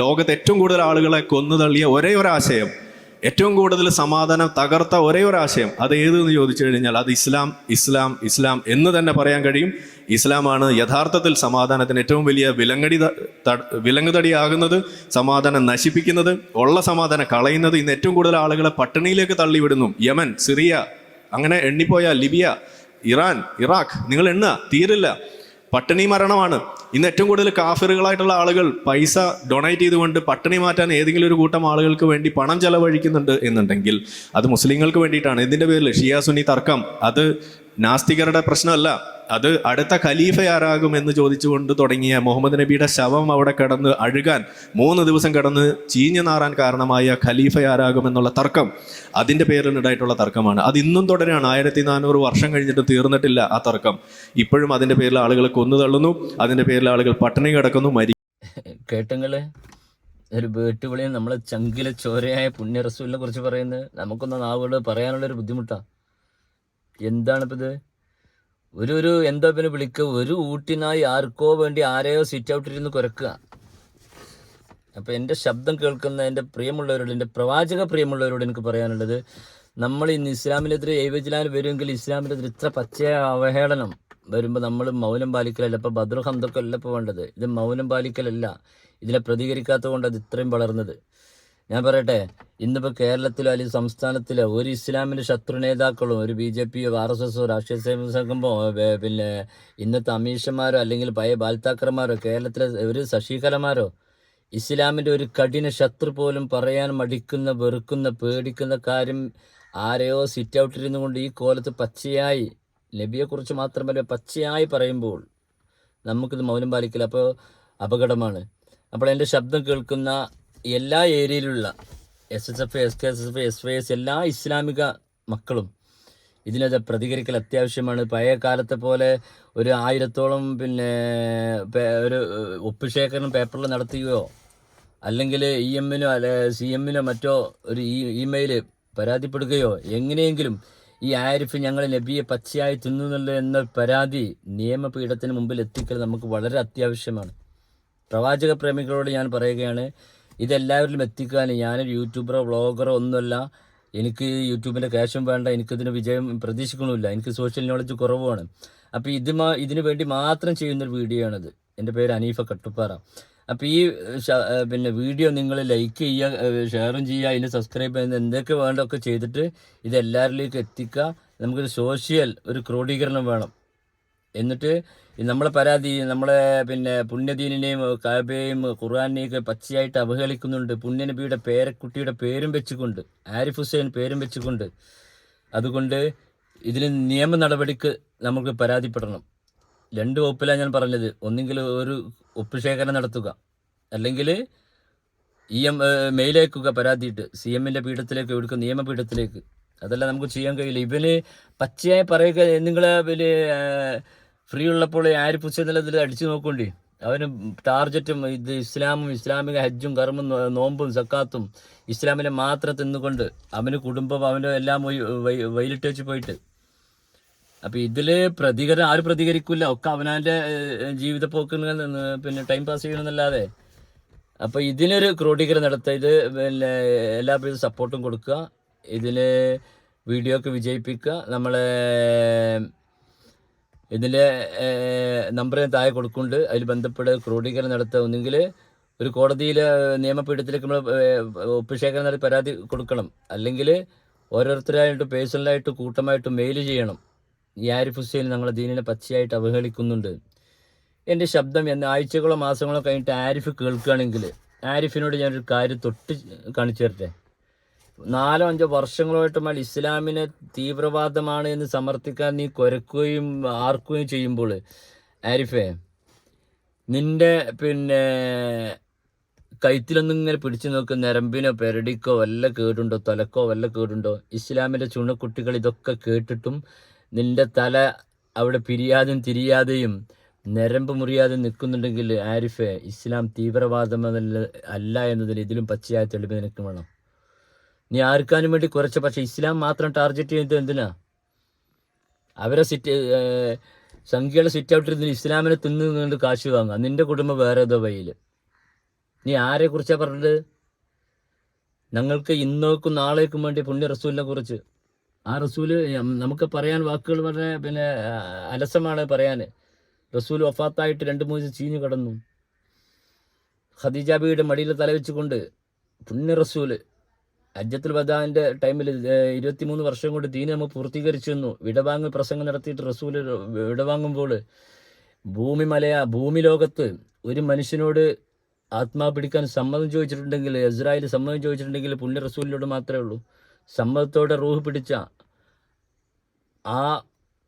ലോകത്ത് ഏറ്റവും കൂടുതൽ ആളുകളെ കൊന്നു തള്ളിയ ഒരേ ഒരു ആശയം ഏറ്റവും കൂടുതൽ സമാധാനം തകർത്ത ഒരേ ഒരു ആശയം അത് ഏതെന്ന് ചോദിച്ചു കഴിഞ്ഞാൽ അത് ഇസ്ലാം ഇസ്ലാം ഇസ്ലാം എന്ന് തന്നെ പറയാൻ കഴിയും. ഇസ്ലാമാണ് യഥാർത്ഥത്തിൽ സമാധാനത്തിന് ഏറ്റവും വലിയ വിലങ്ങടി വിലങ്ങുതടിയാകുന്നത് സമാധാനം നശിപ്പിക്കുന്നത് ഉള്ള സമാധാനം കളയുന്നത് ഇന്ന് ഏറ്റവും കൂടുതൽ ആളുകളെ പട്ടിണിയിലേക്ക് തള്ളിവിടുന്നു. യമൻ സിറിയ അങ്ങനെ എണ്ണിപ്പോയ ലിബിയ ഇറാൻ ഇറാഖ് നിങ്ങൾ എണ്ണ തീരില്ല. പട്ടിണി മരണമാണ്. ഇന്ന് ഏറ്റവും കൂടുതൽ കാഫിറുകളായിട്ടുള്ള ആളുകൾ പൈസ ഡൊണേറ്റ് ചെയ്തുകൊണ്ട് പട്ടിണി മാറ്റാൻ ഏതെങ്കിലും ഒരു കൂട്ടം ആളുകൾക്ക് വേണ്ടി പണം ചെലവഴിക്കുന്നുണ്ട് എന്നുണ്ടെങ്കിൽ അത് മുസ്ലിങ്ങൾക്ക് വേണ്ടിയിട്ടാണ്. ഇതിന്റെ പേരിൽ ഷിയ സുന്നി തർക്കം. അത് നാസ്തികരുടെ പ്രശ്നമല്ല. അത് അടുത്ത ഖലീഫ ആരാകും എന്ന് ചോദിച്ചുകൊണ്ട് തുടങ്ങിയ മുഹമ്മദ് നബിയുടെ ശവം അവിടെ കിടന്ന് അഴുകാൻ മൂന്ന് ദിവസം കിടന്ന് ചീഞ്ഞു നാറാൻ കാരണമായ ഖലീഫ ആരാകും എന്നുള്ള തർക്കം അതിന്റെ പേരിൽ ഉണ്ടായിട്ടുള്ള തർക്കമാണ്. അത് ഇന്നും തുടരാണ്. ആയിരത്തി നാനൂറ് വർഷം കഴിഞ്ഞിട്ട് തീർന്നിട്ടില്ല ആ തർക്കം. ഇപ്പോഴും അതിന്റെ പേരിൽ ആളുകൾ കൊന്നു തള്ളുന്നു. അതിന്റെ പേരിൽ ആളുകൾ പട്ടിണി കിടക്കുന്നു മരി കേട്ടങ്ങൾ ഒരു വീട്ടുവിളിയും നമ്മളെ ചങ്കിലെ ചോരയായ പുണ്യ റസൂലിനെ കുറിച്ച് പറയുന്നത്. നമുക്കൊന്നും നാവുകൾ പറയാനുള്ള ഒരു ബുദ്ധിമുട്ടാ. എന്താണിപ്പോ ഇത് ഒരു ഒരു എന്താ പിന്നെ വിളിക്ക. ഒരു ഊട്ടിനായി ആർക്കോ വേണ്ടി ആരെയോ സിറ്റ് ഔട്ട് ഔട്ടിരുന്ന് കുരക്കുക. അപ്പൊ എന്റെ ശബ്ദം കേൾക്കുന്ന എന്റെ പ്രിയമുള്ളവരോട് എന്റെ പ്രവാചക പ്രിയമുള്ളവരോട് എനിക്ക് പറയാനുള്ളത് നമ്മൾ ഇന്ന് ഇസ്ലാമിനെതിരെ ഏവജിലാൻ വരുമെങ്കിൽ ഇസ്ലാമിനെതിരെ ഇത്ര പച്ചയ അവഹേളനം വരുമ്പോൾ നമ്മൾ മൗനം പാലിക്കലല്ല. ഇപ്പൊ ബദ്രു ഹന്തൊക്കെ അല്ല ഇപ്പോൾ വേണ്ടത്. ഇത് മൗനം പാലിക്കലല്ല. ഇതിനെ പ്രതികരിക്കാത്തത് കൊണ്ട് അത് ഇത്രയും വളർന്നത്. ഞാൻ പറയട്ടെ ഇന്നിപ്പോൾ കേരളത്തിലോ അല്ലെങ്കിൽ സംസ്ഥാനത്തിലോ ഒരു ഇസ്ലാമിന്റെ ശത്രു നേതാക്കളും ഒരു ബി ജെ പിയോ ആർ എസ് എസോ രാഷ്ട്രീയ സേവന സംഘമോ പിന്നെ ഇന്നത്തെ അമീഷന്മാരോ അല്ലെങ്കിൽ പഴയ ബാൽത്താക്കർമാരോ കേരളത്തിലെ ഒരു ശശികലമാരോ ഇസ്ലാമിന്റെ ഒരു കഠിന ശത്രു പോലും പറയാൻ മടിക്കുന്ന വെറുക്കുന്ന പേടിക്കുന്ന കാര്യം ആരെയോ സിറ്റ് ഔട്ടിരുന്നു കൊണ്ട് ഈ കോലത്ത് പച്ചയായി നബിയെക്കുറിച്ച് മാത്രമല്ല പച്ചയായി പറയുമ്പോൾ നമുക്കിത് മൗനം പാലിക്കില്ല അപ്പോൾ അപകടമാണ്. അപ്പോൾ എന്റെ ശബ്ദം കേൾക്കുന്ന എല്ലാ ഏരിയയിലുള്ള S S F S K S S F S Y S എല്ലാ ഇസ്ലാമിക മക്കളും ഇതിനത് പ്രതികരിക്കൽ അത്യാവശ്യമാണ്. പഴയ കാലത്തെ പോലെ ഒരു ആയിരത്തോളം പിന്നെ ഒരു ഒപ്പുശേഖരണം പേപ്പറിൽ നടത്തുകയോ അല്ലെങ്കിൽ ഇ എമ്മിനോ അല്ലെ സി എമ്മിനോ മറ്റോ ഒരു ഇ ഇമെയിൽ പരാതിപ്പെടുകയോ? എങ്ങനെയെങ്കിലും ഈ ആരിഫ് ഞങ്ങൾ നബിയെ പച്ചയായി തിന്നുന്നുള്ളൂ എന്ന പരാതി നിയമപീഠത്തിന് മുമ്പിൽ എത്തിക്കൽ നമുക്ക് വളരെ അത്യാവശ്യമാണ്. പ്രവാചക പ്രേമികളോട് ഞാൻ പറയുകയാണ് ഇതെല്ലാവരിലും എത്തിക്കാൻ ഞാനൊരു യൂട്യൂബറോ വ്ളോഗറോ ഒന്നുമല്ല. എനിക്ക് യൂട്യൂബിന്റെ ക്യാഷും വേണ്ട എനിക്കിതിന് വിജയം പ്രതീക്ഷിക്കണമില്ല. എനിക്ക് സോഷ്യൽ നോളജ് കുറവാണ്. അപ്പോൾ ഇത് ഇതിനു വേണ്ടി മാത്രം ചെയ്യുന്നൊരു വീഡിയോ ആണിത് എന്റെ പേര് അനീഫ കട്ടുപ്പാറ. അപ്പോൾ ഈ പിന്നെ വീഡിയോ നിങ്ങൾ ലൈക്ക് ചെയ്യുക ഷെയറും ചെയ്യുക അതിന് സബ്സ്ക്രൈബ് ചെയ്യുന്ന എന്തൊക്കെ വേണ്ടതൊക്കെ ചെയ്തിട്ട് ഇത് എല്ലാവരിലേക്ക് എത്തിക്കുക. നമുക്കൊരു സോഷ്യൽ ഒരു ക്രോഡീകരണം വേണം. എന്നിട്ട് നമ്മളെ പരാതി നമ്മളെ പിന്നെ പുണ്യദീനിനെയും കാബയെയും ഖുർആാനെയും ഒക്കെ പച്ചയായിട്ട് അവഹേളിക്കുന്നുണ്ട്. പുണ്യനബിയുടെ പേരക്കുട്ടിയുടെ പേരും വെച്ചുകൊണ്ട് ആരിഫ് ഹുസൈൻ പേരും വെച്ചുകൊണ്ട്. അതുകൊണ്ട് ഇതിന് നിയമ നടപടിക്ക് നമുക്ക് പരാതിപ്പെടണം. രണ്ട് വകുപ്പിലാണ് ഞാൻ പറഞ്ഞത്. ഒന്നെങ്കിൽ ഒരു ഒപ്പുശേഖരണം നടത്തുക. അല്ലെങ്കിൽ ഇ എം മെയിലേക്കുക പരാതിയിട്ട്. സി എമ്മിന്റെ പീഠത്തിലേക്ക് എടുക്കുക നിയമപീഠത്തിലേക്ക് അതെല്ലാം നമുക്ക് ചെയ്യാൻ കഴിയില്ല. ഇവന് പച്ചയായി പറയുക നിങ്ങളെ പിന്നെ ഫ്രീ ഉള്ളപ്പോൾ ആര് പുസ്തകത്തിൽ അടിച്ചു നോക്കണ്ടി. അവന് ടാർജറ്റും ഇത് ഇസ്ലാമും ഇസ്ലാമിക ഹജ്ജും കർമ്മം നോമ്പും സക്കാത്തും ഇസ്ലാമിനെ മാത്രം തിന്നുകൊണ്ട് അവന് കുടുംബം അവനും എല്ലാം വെയിലിട്ട് വെച്ച് പോയിട്ട്. അപ്പൊ ഇതിൽ പ്രതികരണം ആരും പ്രതികരിക്കില്ല ഒക്കെ അവനാന്റെ ജീവിത ജീവിതപ്പോക്കിന് പിന്നെ ടൈം പാസ് ചെയ്യണമെന്നല്ലാതെ. അപ്പോൾ ഇതിനൊരു ക്രോഡീകരണം നടത്തുക. ഇത് പിന്നെ എല്ലാ പേരും സപ്പോർട്ടും കൊടുക്കുക. ഇതിൽ വീഡിയോ ഒക്കെ വിജയിപ്പിക്കുക. നമ്മളെ ഇതിന്റെ നമ്പർ താഴെ കൊടുക്കുന്നുണ്ട്. അതിൽ ബന്ധപ്പെട്ട് ക്രോഡീകരണം നടത്തുക. ഒന്നെങ്കിൽ ഒരു കോടതിയിൽ നിയമപീഠത്തിലേക്ക് നമ്മൾ ഒപ്പുശേഖരം നടത്തി പരാതി കൊടുക്കണം. അല്ലെങ്കിൽ ഓരോരുത്തരായിട്ട് പേഴ്സണലായിട്ട് കൂട്ടമായിട്ട് മെയിൽ ചെയ്യണം. ഈ ആരിഫ് ഹുസൈൻ ഞങ്ങളെ ദീനിനെ പച്ചയായിട്ട് അവഹേളിക്കുന്നുണ്ട്. എന്റെ ശബ്ദം എന്ന് ആഴ്ചകളോ മാസങ്ങളോ കഴിഞ്ഞിട്ട് ആരിഫ് കേൾക്കുകയാണെങ്കിൽ ആരിഫിനോട് ഞാനൊരു കാര്യം തൊട്ട് കാണിച്ചു തരട്ടെ? നാലോ അഞ്ചോ വർഷങ്ങളായിട്ട് mal ഇസ്ലാമിനെ തീവ്രവാദമാണ് എന്ന് സമർത്ഥിക്കാൻ നീ കുരക്കുകയും ആർക്കുകയും ചെയ്യുമ്പോൾ ആരിഫേ നിന്റെ പിന്നെ കൈത്തിലൊന്നും ഇങ്ങനെ പിടിച്ചു നോക്ക് നരമ്പിനോ പെരടിക്കോ വല്ല കേടുണ്ടോ തലക്കോ വല്ല കേടുണ്ടോ? ഇസ്ലാമിന്റെ ചുണക്കുട്ടികൾ ഇതൊക്കെ കേട്ടിട്ടും നിന്റെ തല അവിടെ പിരിയാതെയും തിരിയാതെയും നരമ്പ് മുറിയാതെ നിൽക്കുന്നുണ്ടെങ്കിൽ ആരിഫെ ഇസ്ലാം തീവ്രവാദം അല്ല എന്നതിൽ ഇതിലും പച്ചയായ തെളിവ് നിനക്ക് വേണം. നീ ആർക്കാനും വേണ്ടി കുറച്ച് പക്ഷെ ഇസ്ലാം മാത്രം ടാർഗറ്റ് ചെയ്യുന്നത് എന്തിനാ? അവരെ സിറ്റ് സംഖ്യയുടെ സിറ്റ് ഔട്ടിരുന്ന് ഇസ്ലാമിനെ തിന്നുകൊണ്ട് കാശ് വാങ്ങുക. നിന്റെ കുടുംബം വേറെ ഏതോ വഴിയിൽ നീ ആരെ കുറിച്ചാ പറഞ്ഞത്? ഞങ്ങൾക്ക് ഇന്നോക്കും നാളേക്കും വേണ്ടി പുണ്യ റസൂലിനെ കുറിച്ച്. ആ റസൂൽ നമുക്ക് പറയാൻ വാക്കുകൾ വളരെ പിന്നെ അലസമാണ് പറയാൻ റസൂൽ വഫാത്തായിട്ട് രണ്ട് മൂന്ന് ചീഞ്ഞു കടന്നു. ഖദീജാബിയുടെ മടിയിൽ തലവെച്ചുകൊണ്ട് പുണ്യ റസൂൽ അജ്ജത്തുൽ വദാന്റെ ടൈമിൽ ഇരുപത്തിമൂന്ന് വർഷം കൊണ്ട് ദീന നമ്മൾ പൂർത്തീകരിച്ചു തന്നു വിടവാങ്ങൽ പ്രസംഗം നടത്തിയിട്ട് റസൂൽ വിടവാങ്ങുമ്പോൾ ഭൂമി മലയ ഭൂമി ലോകത്ത് ഒരു മനുഷ്യനോട് ആത്മാ പിടിക്കാൻ സമ്മതം ചോദിച്ചിട്ടുണ്ടെങ്കിൽ ഇസ്രായേൽ സമ്മതം ചോദിച്ചിട്ടുണ്ടെങ്കിൽ പുണ്യ റസൂലിനോട് മാത്രമേ ഉള്ളൂ. സമ്മതത്തോടെ റൂഹ് പിടിച്ച ആ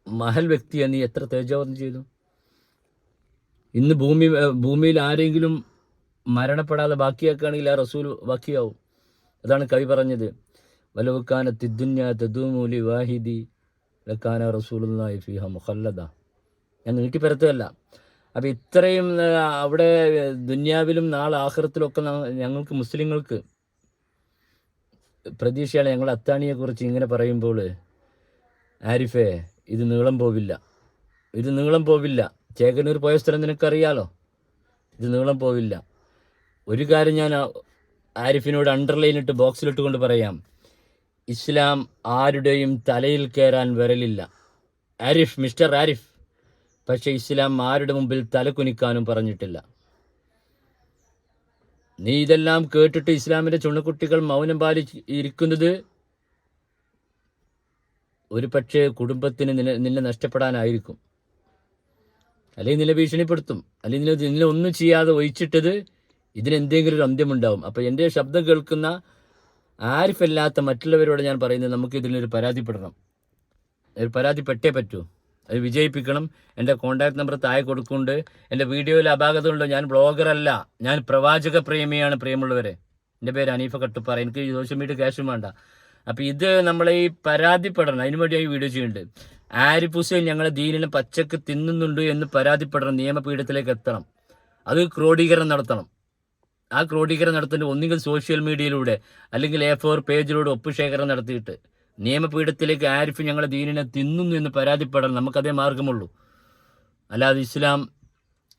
മഹൽ വ്യക്തിയെ നീ എത്ര തേജോവധം ചെയ്തു? ഇന്ന് ഭൂമി ഭൂമിയിൽ ആരെങ്കിലും മരണപ്പെടാതെ ബാക്കിയാക്കുകയാണെങ്കിൽ ആ റസൂൽ ബാക്കിയാവും. അതാണ് കവി പറഞ്ഞത്. വലവുക്കാന തിദ്ദുന്യ തദൂമൂലി വാഹിദി ലക്കാന റസൂലുള്ളാഹി ഫിഹ മുഖല്ലദ. ഞാൻ നീട്ടിപ്പരത്തുകയല്ല. അപ്പോൾ ഇത്രയും അവിടെ ദുന്യാവിലും നാളെ ആഹൃത്തിലൊക്കെ ഞങ്ങൾക്ക് മുസ്ലിങ്ങൾക്ക് പ്രതീക്ഷയാണ്. ഞങ്ങൾ അത്താണിയെക്കുറിച്ച് ഇങ്ങനെ പറയുമ്പോൾ ആരിഫേ ഇത് നീളം പോവില്ല. ഇത് നീളം പോവില്ല. ചേകനൂർ പോയ സ്ഥലം നിനക്കറിയാലോ? ഇത് നീളം പോവില്ല. ഒരു കാര്യം ഞാൻ ആരിഫിനോട് അണ്ടർലൈൻ ഇട്ട് ബോക്സിലിട്ട് കൊണ്ട് പറയാം ഇസ്ലാം ആരുടെയും തലയിൽ കയറാൻ വരലില്ല. ആരിഫ് മിസ്റ്റർ ആരിഫ്. പക്ഷേ ഇസ്ലാം ആരുടെ മുമ്പിൽ തല കുനിക്കാനും പറഞ്ഞിട്ടില്ല. നീ ഇതെല്ലാം കേട്ടിട്ട് ഇസ്ലാമിന്റെ ചുണക്കുട്ടികൾ മൗനം പാലിച്ചിരിക്കുന്നത് ഒരു പക്ഷേ കുടുംബത്തിന് നില നിന്നെ നഷ്ടപ്പെടാനായിരിക്കും. അല്ലെങ്കിൽ നില ഭീഷണിപ്പെടുത്തും. അല്ലെങ്കിൽ നിന്നെ ഒന്നും ചെയ്യാതെ ഒഴിച്ചിട്ടത് ഇതിനെന്തെങ്കിലും ഒരു അന്ത്യമുണ്ടാവും അപ്പോൾ എന്റെ ശബ്ദം കേൾക്കുന്ന ആരിഫല്ലാത്ത മറ്റുള്ളവരോട് ഞാൻ പറയുന്നത് നമുക്ക് ഇതിനൊരു പരാതിപ്പെടണം. ഒരു പരാതിപ്പെട്ടേ പറ്റൂ. അത് വിജയിപ്പിക്കണം. എന്റെ കോൺടാക്ട് നമ്പർ താഴെ കൊടുക്കുന്നുണ്ട്. എന്റെ വീഡിയോയിൽ അപാകതയുണ്ടോ? ഞാൻ ബ്ലോഗറല്ല. ഞാൻ പ്രവാചക പ്രേമിയാണ് പ്രിയമുള്ളവരെ. എന്റെ പേര് അനീഫ കട്ടുപ്പാറ. എനിക്ക് സോഷ്യൽ മീഡിയ ക്യാഷും വേണ്ട. അപ്പോൾ ഇത് നമ്മളെ ഈ പരാതിപ്പെടണം. അതിനു വേണ്ടി ഈ വീഡിയോ ചെയ്യുന്നുണ്ട്. ആരിഫ് ഹുസൈൻ ഞങ്ങളെ ദീനിനെ പച്ചക്ക് തിന്നുന്നുണ്ട് എന്ന് പരാതിപ്പെടണം. നിയമപീഠത്തിലേക്ക് എത്തണം. അത് ക്രോഡീകരണം നടത്തണം. ആ ക്രോഡീകരണം നടത്തുന്നുണ്ട് ഒന്നുകിൽ സോഷ്യൽ മീഡിയയിലൂടെ അല്ലെങ്കിൽ എ ഫോർ പേജിലൂടെ ഒപ്പുശേഖരം നടത്തിയിട്ട് നിയമപീഠത്തിലേക്ക് ആരിഫ് ഞങ്ങളെ ദീനിനെ തിന്നുന്നു എന്ന് പരാതിപ്പെടാൻ നമുക്കതേ മാർഗമുള്ളൂ. അല്ലാതെ ഇസ്ലാം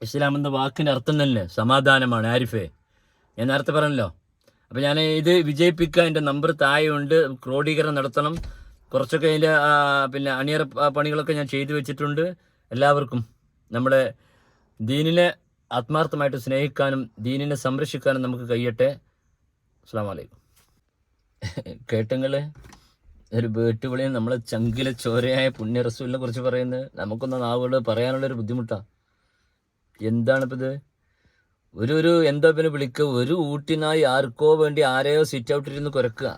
ഇസ്ലാം എന്ന വാക്കിന്റെ അർത്ഥം തന്നെ സമാധാനമാണ് ആരിഫേ. ഞാൻ നേരത്തെ പറഞ്ഞല്ലോ. അപ്പോൾ ഞാൻ ഇത് വിജയിപ്പിക്കുക എന്റെ നമ്പർ താഴെയുണ്ട്. ക്രോഡീകരണം നടത്തണം. കുറച്ചൊക്കെ അതിന്റെ പിന്നെ അണിയറ പണികളൊക്കെ ഞാൻ ചെയ്തു വെച്ചിട്ടുണ്ട്. എല്ലാവർക്കും നമ്മുടെ ദീനിനെ ആത്മാർത്ഥമായിട്ട് സ്നേഹിക്കാനും ദീനിനെ സംരക്ഷിക്കാനും നമുക്ക് കഴിയട്ടെ. അസ്സാം വലൈക്കും കേട്ടങ്ങളെ ഒരു വേട്ടുവിളിയും നമ്മളെ ചങ്കിലെ ചോരയായ പുണ്യ റസൂലിനെ കുറിച്ച് പറയുന്നത് നമുക്കൊന്ന് നാവുകൾ പറയാനുള്ളൊരു ബുദ്ധിമുട്ടാണ് എന്താണിപ്പോൾ ഇത് ഒരു ഒരു എന്തോ പിന്നെ വിളിക്കുക ഒരു ഊട്ടിനായി ആർക്കോ വേണ്ടി ആരെയോ സിറ്റ് ഔട്ട് ഔട്ടിരുന്ന് കുരക്കുക.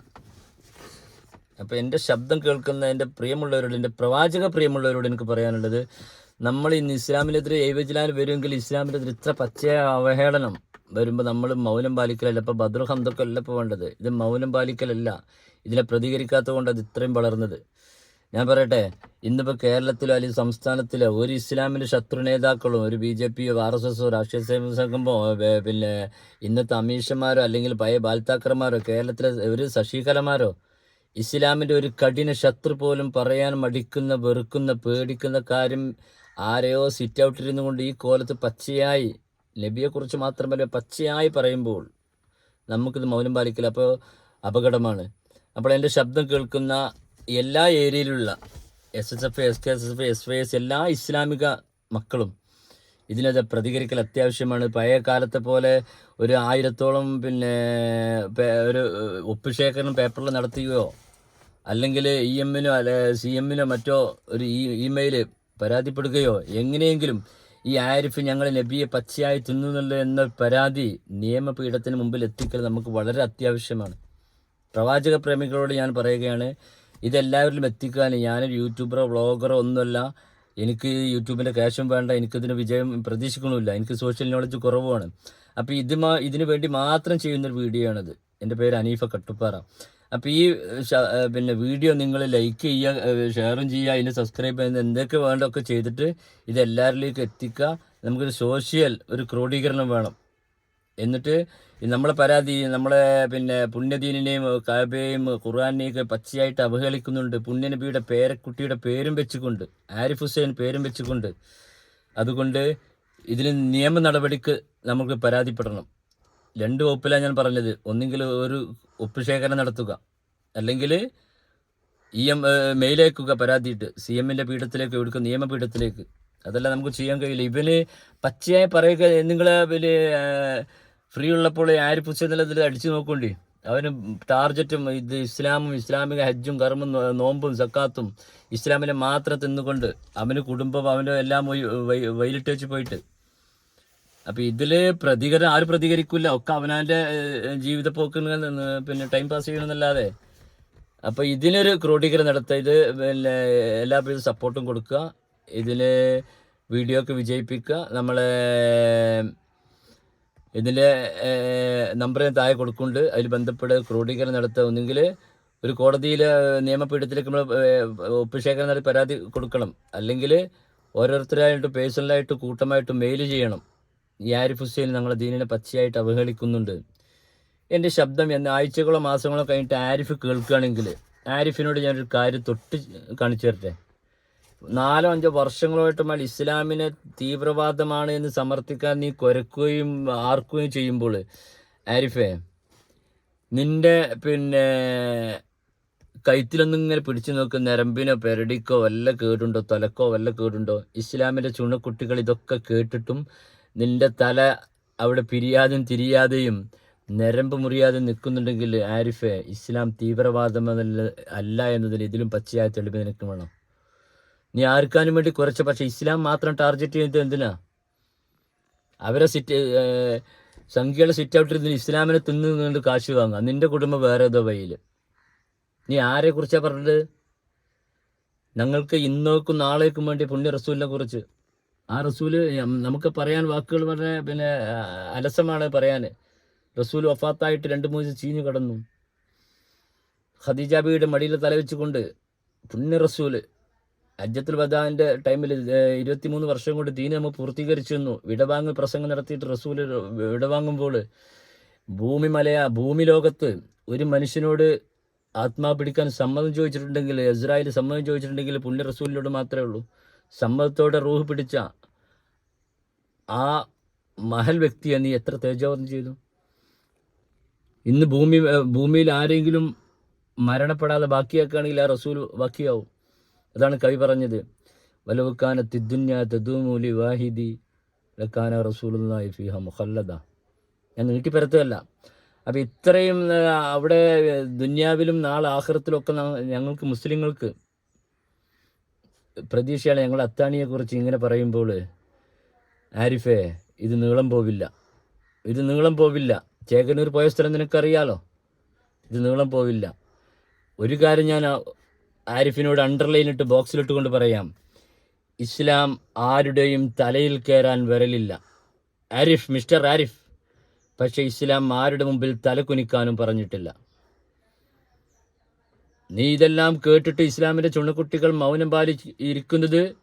അപ്പം എന്റെ ശബ്ദം കേൾക്കുന്ന എന്റെ പ്രിയമുള്ളവരോട് എന്റെ പ്രവാചക പ്രിയമുള്ളവരോട് എനിക്ക് പറയാനുള്ളത് നമ്മൾ ഇന്ന് ഇസ്ലാമിനെതിരെ ഏവജിലാൽ വരുമെങ്കിൽ ഇസ്ലാമിനെതിരെ ഇത്ര പച്ചയ അവഹേളനം വരുമ്പോൾ നമ്മൾ മൗനം പാലിക്കലല്ല. ഇപ്പോൾ ബദ്ര ഹന്തൊക്കെ അല്ല ഇപ്പോൾ വേണ്ടത്. ഇത് മൗനം പാലിക്കലല്ല. ഇതിനെ പ്രതികരിക്കാത്തത് കൊണ്ട് അത് ഇത്രയും വളർന്നത്. ഞാൻ പറയട്ടെ ഇന്നിപ്പോൾ കേരളത്തിലോ അല്ലെങ്കിൽ സംസ്ഥാനത്തിലോ ഒരു ഇസ്ലാമിന്റെ ശത്രു നേതാക്കളും ഒരു ബി ജെ പിയോ ആർ എസ് എസോ രാഷ്ട്രീയ സേവന സംഘമോ വേ- പിന്നെ ഇന്നത്തെ അമീഷന്മാരോ അല്ലെങ്കിൽ പഴയ ബാൽത്താക്കർമാരോ കേരളത്തിലെ ഒരു ശശികലമാരോ ഇസ്ലാമിന്റെ ഒരു കഠിന ശത്രു പോലും പറയാൻ മടിക്കുന്ന വെറുക്കുന്ന പേടിക്കുന്ന കാര്യം ആരെയോ സിറ്റ് ഔട്ടിരുന്നു കൊണ്ട് ഈ കോലത്ത് പച്ചയായി നബിയെക്കുറിച്ച് മാത്രമല്ല പച്ചയായി പറയുമ്പോൾ നമുക്കിത് മൗനം പാലിക്കില്ല അപ്പോൾ അപകടമാണ്. അപ്പോൾ എന്റെ ശബ്ദം കേൾക്കുന്ന എല്ലാ ഏരിയയിലുള്ള S S F S K S F S Y S എല്ലാ ഇസ്ലാമിക മക്കളും ഇതിനത് പ്രതികരിക്കൽ അത്യാവശ്യമാണ്. പഴയ കാലത്തെ പോലെ ഒരു ആയിരത്തോളം പിന്നെ ഒരു ഒപ്പുശേഖരണം പേപ്പറിൽ നടത്തുകയോ അല്ലെങ്കിൽ ഇ എമ്മിനോ അല്ലെ സി എമ്മിനോ മറ്റോ ഒരു ഇ ഇമെയിൽ പരാതിപ്പെടുകയോ എങ്ങനെയെങ്കിലും ഈ ആരിഫ് ഞങ്ങൾ നബിയെ പച്ചയായി തിന്നുന്നുള്ളൂ എന്ന പരാതി നിയമപീഠത്തിന് മുമ്പിൽ എത്തിക്കൽ നമുക്ക് വളരെ അത്യാവശ്യമാണ്. പ്രവാചക പ്രേമികളോട് ഞാൻ പറയുകയാണ് ഇതെല്ലാവരിലും എത്തിക്കാൻ ഞാനൊരു യൂട്യൂബറോ വ്ളോഗറോ ഒന്നുമല്ല. എനിക്ക് യൂട്യൂബിന്റെ ക്യാഷും വേണ്ട എനിക്കിതിന് വിജയം പ്രതീക്ഷിക്കണമില്ല. എനിക്ക് സോഷ്യൽ നോളജ് കുറവാണ്. അപ്പോൾ ഇത് ഇതിനു വേണ്ടി മാത്രം ചെയ്യുന്നൊരു വീഡിയോ ആണിത് എന്റെ പേര് അനീഫ കട്ടുപ്പാറ. അപ്പോൾ ഈ പിന്നെ വീഡിയോ നിങ്ങൾ ലൈക്ക് ചെയ്യുക ഷെയറും ചെയ്യുക അതിന് സബ്സ്ക്രൈബ് ചെയ്യുന്ന എന്തൊക്കെ വേണ്ടതൊക്കെ ചെയ്തിട്ട് ഇത് എല്ലാവരിലേക്ക് എത്തിക്കുക. നമുക്കൊരു സോഷ്യൽ ഒരു ക്രോഡീകരണം വേണം. എന്നിട്ട് നമ്മളെ പരാതി നമ്മളെ പിന്നെ പുണ്യദീനിനെയും കാബയെയും ഖുർആാനെയും ഒക്കെ പച്ചയായിട്ട് അവഹേളിക്കുന്നുണ്ട്. പുണ്യനബിയുടെ പേരക്കുട്ടിയുടെ പേരും വെച്ചുകൊണ്ട് ആരിഫ് ഹുസൈൻ പേരും വെച്ചുകൊണ്ട്. അതുകൊണ്ട് ഇതിന് നിയമ നടപടിക്ക് നമുക്ക് പരാതിപ്പെടണം. രണ്ട് വകുപ്പിലാണ് ഞാൻ പറഞ്ഞത്. ഒന്നെങ്കിൽ ഒരു ഒപ്പ് ശേഖരണം നടത്തുക. അല്ലെങ്കിൽ ഇ എം മെയിലേക്കുക പരാതിയിട്ട്. സി എമ്മിന്റെ പീഠത്തിലേക്ക് എടുക്കുക നിയമപീഠത്തിലേക്ക്. അതല്ല നമുക്ക് ചെയ്യാൻ കഴിയില്ല. ഇവന് പച്ചയായി പറയുക നിങ്ങൾ പിന്നെ ഫ്രീ ഉള്ളപ്പോൾ ആര് എന്നുള്ളതിൽ അടിച്ചു നോക്കണ്ടേ? അവന് ടാർജറ്റും ഇത് ഇസ്ലാമും ഇസ്ലാമിക ഹജ്ജും കർമ്മും നോമ്പും സക്കാത്തും ഇസ്ലാമിനെ മാത്രം തിന്നുകൊണ്ട് അവന് കുടുംബം അവന്റെ എല്ലാം വെയിലിട്ട് വെച്ച് പോയിട്ട് അപ്പൊ ഇതിൽ പ്രതികരണം ആരും പ്രതികരിക്കില്ല ഒക്കെ അവനാന്റെ ജീവിത പോക്ക് പിന്നെ ടൈം പാസ് ചെയ്യണമെന്നല്ലാതെ അപ്പൊ ഇതിനൊരു ക്രോഡീകരണം നടത്തുക. ഇത് പിന്നെ എല്ലാവരും സപ്പോർട്ടും കൊടുക്കുക. ഇതിൽ വീഡിയോ ഒക്കെ വിജയിപ്പിക്കുക. നമ്മളെ ഇതിന്റെ നമ്പർ താഴെ കൊടുക്കുന്നുണ്ട്. അതിൽ ബന്ധപ്പെട്ട് ക്രോഡീകരണം നടത്തുക. ഒന്നുകിൽ ഒരു കോടതിയിൽ നിയമപീഠത്തിലേക്ക് നമ്മൾ ഒപ്പുശേഖരം നടത്തി പരാതി കൊടുക്കണം. അല്ലെങ്കിൽ ഓരോരുത്തരായിട്ട് പേഴ്സണലായിട്ട് കൂട്ടമായിട്ട് മെയിൽ ചെയ്യണം. ഈ ആരിഫ് ഹുസൈൻ ഞങ്ങളെ ദീനിനെ പച്ചയായിട്ട് അവഹേളിക്കുന്നുണ്ട്. എന്റെ ശബ്ദം എന്ന ആഴ്ചകളോ മാസങ്ങളോ കഴിഞ്ഞിട്ട് ആരിഫ് കേൾക്കുകയാണെങ്കിൽ ആരിഫിനോട് ഞാനൊരു കാര്യം തൊട്ട് കാണിച്ചു തരട്ടെ. നാലോ അഞ്ചോ വർഷങ്ങളായിട്ട് മേൽ ഇസ്ലാമിനെ തീവ്രവാദമാണ് എന്ന് സമർത്ഥിക്കാൻ നീ കുരക്കുകയും ആർക്കുകയും ചെയ്യുമ്പോൾ ആരിഫേ നിന്റെ പിന്നെ കൈത്തിലൊന്നും ഇങ്ങനെ പിടിച്ചു നോക്ക് നരമ്പിനോ പെരടിക്കോ വല്ല കേടുണ്ടോ തലക്കോ വല്ല കേടുണ്ടോ? ഇസ്ലാമിന്റെ ചുണക്കുട്ടികൾ ഇതൊക്കെ കേട്ടിട്ടും നിന്റെ തല അവിടെ പിരിയാതെയും തിരിയാതെയും നരമ്പ് മുറിയാതെ നിൽക്കുന്നുണ്ടെങ്കിൽ ആരിഫെ ഇസ്ലാം തീവ്രവാദം അല്ല എന്നതിൽ ഇതിലും പച്ചയായ തെളിവ് നിനക്ക് വേണം. നീ ആർക്കാനും വേണ്ടി കുറച്ച് പക്ഷെ ഇസ്ലാം മാത്രം ടാർഗറ്റ് ചെയ്തത് എന്തിനാ? അവരെ സിറ്റ് സംഖ്യയുടെ സിറ്റ് ഔട്ടിൽ ഇസ്ലാമിനെ തിന്നു നിന്നുകൊണ്ട് കാശ് വാങ്ങുക. നിന്റെ കുടുംബം വേറെ ഏതോ വഴിയിൽ നീ ആരെ കുറിച്ചാ പറഞ്ഞത്? ഞങ്ങൾക്ക് ഇന്നോക്കും നാളേക്കും വേണ്ടി പുണ്യ റസൂലിനെ കുറിച്ച് ആ റസൂൽ നമുക്ക് പറയാൻ വാക്കുകൾ വളരെ പിന്നെ അലസമാണ് പറയാൻ റസൂൽ വഫാത്തായിട്ട് രണ്ട് മൂന്ന് ചീഞ്ഞു കടന്നു. ഖദീജാബിയുടെ മടിയിൽ തലവെച്ചുകൊണ്ട് പുണ്യ റസൂൽ അജ്ജത്തുൽ വദാന്റെ ടൈമിൽ ഇരുപത്തിമൂന്ന് വർഷം കൊണ്ട് ദീന നമ്മൾ പൂർത്തീകരിച്ചു തന്നു വിടവാങ്ങൽ പ്രസംഗം നടത്തിയിട്ട് റസൂൽ വിടവാങ്ങുമ്പോൾ ഭൂമി മലയ ഭൂമി ലോകത്ത് ഒരു മനുഷ്യനോട് ആത്മാ പിടിക്കാൻ സമ്മതം ചോദിച്ചിട്ടുണ്ടെങ്കിൽ ഇസ്രായേൽ സമ്മതം ചോദിച്ചിട്ടുണ്ടെങ്കിൽ പുണ്യ റസൂലിനോട് മാത്രമേ ഉള്ളൂ. സമ്മതത്തോടെ റൂഹ് പിടിച്ച ആ മഹൽ വ്യക്തിയെ നീ എത്ര തേജോവധം ചെയ്തു? ഇന്ന് ഭൂമി ഭൂമിയിൽ ആരെങ്കിലും മരണപ്പെടാതെ ബാക്കിയാക്കുകയാണെങ്കിൽ ആ റസൂൽ ബാക്കിയാവും. അതാണ് കവി പറഞ്ഞത്. വലവുക്കാന തിദ്ദുന്യ തദൂമൂലി വാഹിദി ലക്കാന റസൂലുള്ളാഹി ഫിഹ മുഖല്ലദ. ഞാൻ നീട്ടിപ്പരത്തുകയല്ല അപ്പം ഇത്രയും അവിടെ ദുന്യാവിലും നാളെ ആഹ്റത്തിലൊക്കെ ഞങ്ങൾക്ക് മുസ്ലിങ്ങൾക്ക് പ്രതീക്ഷയാണ് ഞങ്ങൾ അത്താണിയെക്കുറിച്ച് ഇങ്ങനെ പറയുമ്പോൾ ആരിഫേ ഇത് നീളം പോവില്ല. ഇത് നീളം പോവില്ല. ചേകനൂർ പോയ സ്ഥലം നിനക്കറിയാലോ? ഇത് നീളം പോവില്ല. ഒരു കാര്യം ഞാൻ ആരിഫിനോട് അണ്ടർലൈനിട്ട് ബോക്സിലിട്ട് കൊണ്ട് പറയാം. ഇസ്ലാം ആരുടെയും തലയിൽ കയറാൻ വരലില്ല. ആരിഫ് മിസ്റ്റർ ആരിഫ്. പക്ഷേ ഇസ്ലാം ആരുടെ മുമ്പിൽ തല കുനിക്കാനും പറഞ്ഞിട്ടില്ല. നീ ഇതെല്ലാം കേട്ടിട്ട് ഇസ്ലാമിന്റെ ചുണക്കുട്ടികൾ മൗനം പാലിച്ച് ഇരിക്കുന്നത്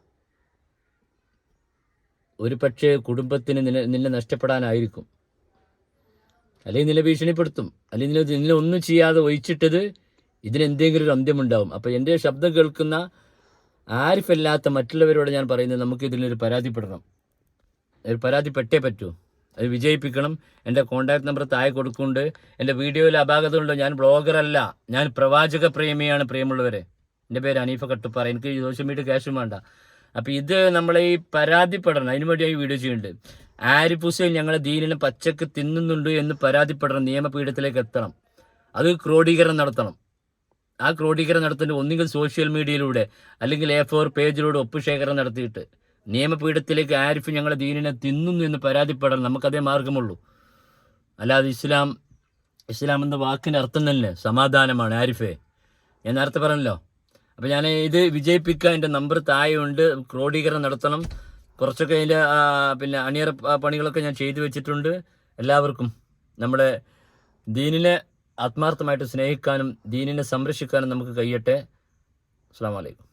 ഒരു പക്ഷേ കുടുംബത്തിന് നിന്നെ നഷ്ടപ്പെടാനായിരിക്കും. അല്ലെങ്കിൽ നിന്നെ ഭീഷണിപ്പെടുത്തും. അല്ലെങ്കിൽ നിന്നെ ഒന്നും ചെയ്യാതെ ഒഴിച്ചിട്ടത് ഇതിനെന്തെങ്കിലും ഒരു അന്ത്യമുണ്ടാവും. അപ്പോൾ എന്റെ ശബ്ദം കേൾക്കുന്ന ആരിഫല്ലാത്ത മറ്റുള്ളവരോട് ഞാൻ പറയുന്നത് നമുക്ക് ഇതിനൊരു പരാതിപ്പെടണം. ഒരു പരാതിപ്പെട്ടേ പറ്റൂ. അത് വിജയിപ്പിക്കണം. എന്റെ കോൺടാക്ട് നമ്പർ താഴെ കൊടുക്കുന്നുണ്ട്. എന്റെ വീഡിയോയിൽ അപാകത ഉണ്ടോ ഞാൻ ബ്ലോഗറല്ല ഞാൻ പ്രവാചക പ്രേമിയാണ് പ്രിയമുള്ളവരെ. എന്റെ പേര് അനീഫ കട്ടുപ്പാറ. എനിക്ക് സോഷ്യൽ മീഡിയ ക്യാഷും വേണ്ട. അപ്പോൾ ഇത് നമ്മളെ ഈ പരാതിപ്പെടണം. അതിനു വേണ്ടി ഈ വീഡിയോ ചെയ്യുന്നുണ്ട് ആരിഫ് ഹുസൈൻ ഞങ്ങളെ ദീനിനെ പച്ചക്ക് തിന്നുന്നുണ്ട് എന്ന് പരാതിപ്പെടണം. നിയമപീഠത്തിലേക്ക് എത്തണം. അത് ക്രോഡീകരണം നടത്തണം. ആ ക്രോഡീകരണം നടത്തേണ്ടത് ഒന്നുകിൽ സോഷ്യൽ മീഡിയയിലൂടെ അല്ലെങ്കിൽ എ ഫോർ പേജിലൂടെ ഒപ്പുശേഖരണം നടത്തിയിട്ട്. നിയമപീഠത്തിലേക്ക് ആരിഫ് ഞങ്ങളെ ദീനിനെ തിന്നുന്നു എന്ന് പരാതിപ്പെടാൻ നമുക്കതേ മാർഗമുള്ളൂ. അല്ലാതെ ഇസ്ലാം ഇസ്ലാം എന്ന വാക്കിന്റെ അർത്ഥം തന്നെ സമാധാനമാണ് ആരിഫേ. ഞാൻ നേരത്തെ പറഞ്ഞല്ലോ. അപ്പോൾ ഞാൻ ഇത് വിജയിപ്പിക്കുക എന്റെ നമ്പർ താഴെയുണ്ട്. ക്രോഡീകരണം നടത്തണം. കുറച്ചൊക്കെ അതിന്റെ പിന്നെ അണിയറ പണികളൊക്കെ ഞാൻ ചെയ്തു വെച്ചിട്ടുണ്ട്. എല്ലാവർക്കും നമ്മുടെ ദീനിനെ ആത്മാർത്ഥമായിട്ട് സ്നേഹിക്കാനും ദീനിനെ സംരക്ഷിക്കാനും നമുക്ക് കഴിയട്ടെ. അസ്സാം വലൈക്കും